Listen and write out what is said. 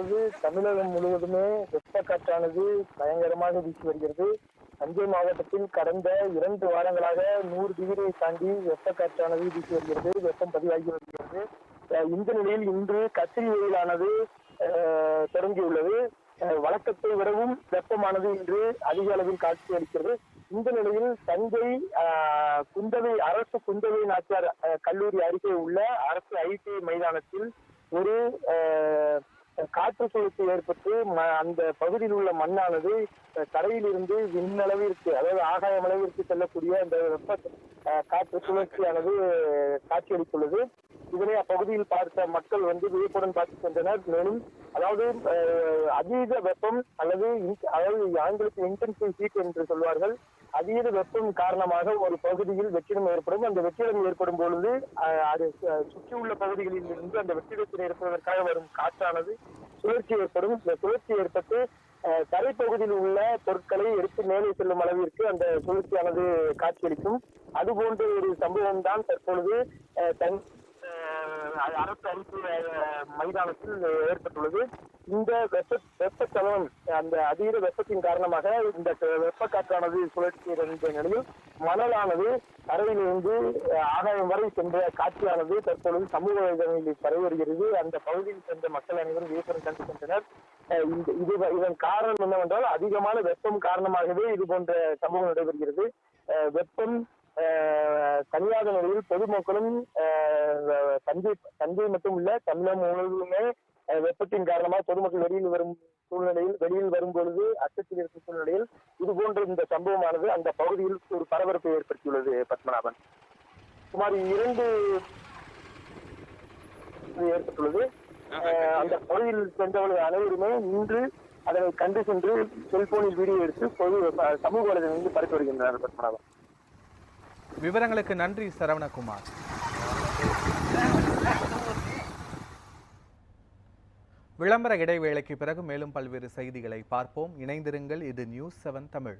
அதாவது தமிழகம் முழுவதுமே வெப்ப காற்றானது பயங்கரமாக வீசி வருகிறது. தஞ்சை மாவட்டத்தில் கடந்த இரண்டு வாரங்களாக நூறு டிகிரியை தாண்டி வெப்ப காற்றானது வீசி வருகிறது வெப்பம் பதிவாகி வருகிறது. இந்த நிலையில் இன்று கத்திரி வெயிலானது தொடங்கியுள்ளது. அஹ், வழக்கத்தை விடவும் வெப்பமானது இன்று அதிக அளவில் காட்சி அளிக்கிறது. இந்த நிலையில் தஞ்சை குந்தவை அரசு குந்தவை நாச்சியார் அஹ், கல்லூரி அருகே உள்ள அரசு ஐடி மைதானத்தில் ஒரு காற்று சுழற்சி ஏற்பட்டு ம- அந்த பகுதியில் உள்ள மண்ணானது அஹ், விண்ணளவிற்கு அதாவது ஆகாயம் அளவிற்கு செல்லக்கூடிய அந்த வெப்ப காற்று சுழற்சியானது காட்சியளித்துள்ளது. இதனை அப்பகுதியில் பார்த்த மக்கள் வந்து வியப்புடன் பார்த்து சென்றனர். மேலும் அதாவது அதீத வெப்பம் அல்லது அதாவது ஆங்கிலத்தில் இன்டென்சிவ் ஹீட் என்று சொல்வார்கள். அதீத வெப்பம் காரணமாக ஒரு பகுதியில் வெற்றிடம் ஏற்படும். அந்த வெற்றிடம் ஏற்படும் பொழுது அது சுற்றியுள்ள பகுதிகளில் இருந்து அந்த வெற்றிடத்தில் இருப்பதற்காக வரும் காற்றானது சுழற்சி ஏற்படும். இந்த சுழற்சி ஏற்பட்டு தரைப்பகுதியில் உள்ள பொருட்களை எடுத்து மேலே செல்லும் அளவிற்கு அந்த சுழற்சியானது காட்சியளிக்கும். அது போன்ற ஒரு சம்பவம் தான் தற்பொழுது தன் அரசு அறிக்கை மைதானத்தில் ஏற்பட்டுள்ளது. இந்த வெப்ப வெப்பச்சலனம் அந்த அதீத வெப்பத்தின் காரணமாக இந்த வெப்பக்காற்றானது சுழற்சி இருந்த நிலையில் மணலானது தரையிலிருந்து ஆகாயம் வரை சென்ற காட்சியானது தற்பொழுது சமூக வலைதளங்களில் பரவி வருகிறது அந்த பகுதியில் சென்ற மக்கள் அனைவரும் வியப்புடன் கண்டு சென்றனர் அஹ், இது இதன் காரணம் என்னவென்றால் அதிகமான வெப்பம் காரணமாகவே இது போன்ற சம்பவம் நடைபெறுகிறது. அஹ், வெப்பம் தனியாக நிலையில் பொதுமக்களும் அஹ், தஞ்சை தஞ்சை மட்டும் இல்ல தமிழகம் முழுவதுமே வெப்பத்தின் காரணமாக பொதுமக்கள் வெளியில் வரும் சூழ்நிலையில் வெளியில் வரும் பொழுது அச்சத்தில் இருக்கும் சூழ்நிலையில் இது போன்ற இந்த சம்பவமானது அந்த பகுதியில் ஒரு பரபரப்பை ஏற்படுத்தியுள்ளது பத்மநாபன். சுமார் இரண்டு ஏற்பட்டுள்ளது. அந்த பகுதியில் சென்றவர்கள் அனைவருமே இன்று அதனை கண்டு சென்று செல்போனில் வீடியோ எடுத்து பொது சமூக வலைதளங்களில் பரப்பி வருகின்றனர் பத்மநாபன். விவரங்களுக்கு நன்றி சரவணகுமார். விளம்பர இடைவேளைக்கு பிறகு மேலும் பல்வேறு செய்திகளை பார்ப்போம். இணைந்திருங்கள். இது நியூஸ் செவன் தமிழ்.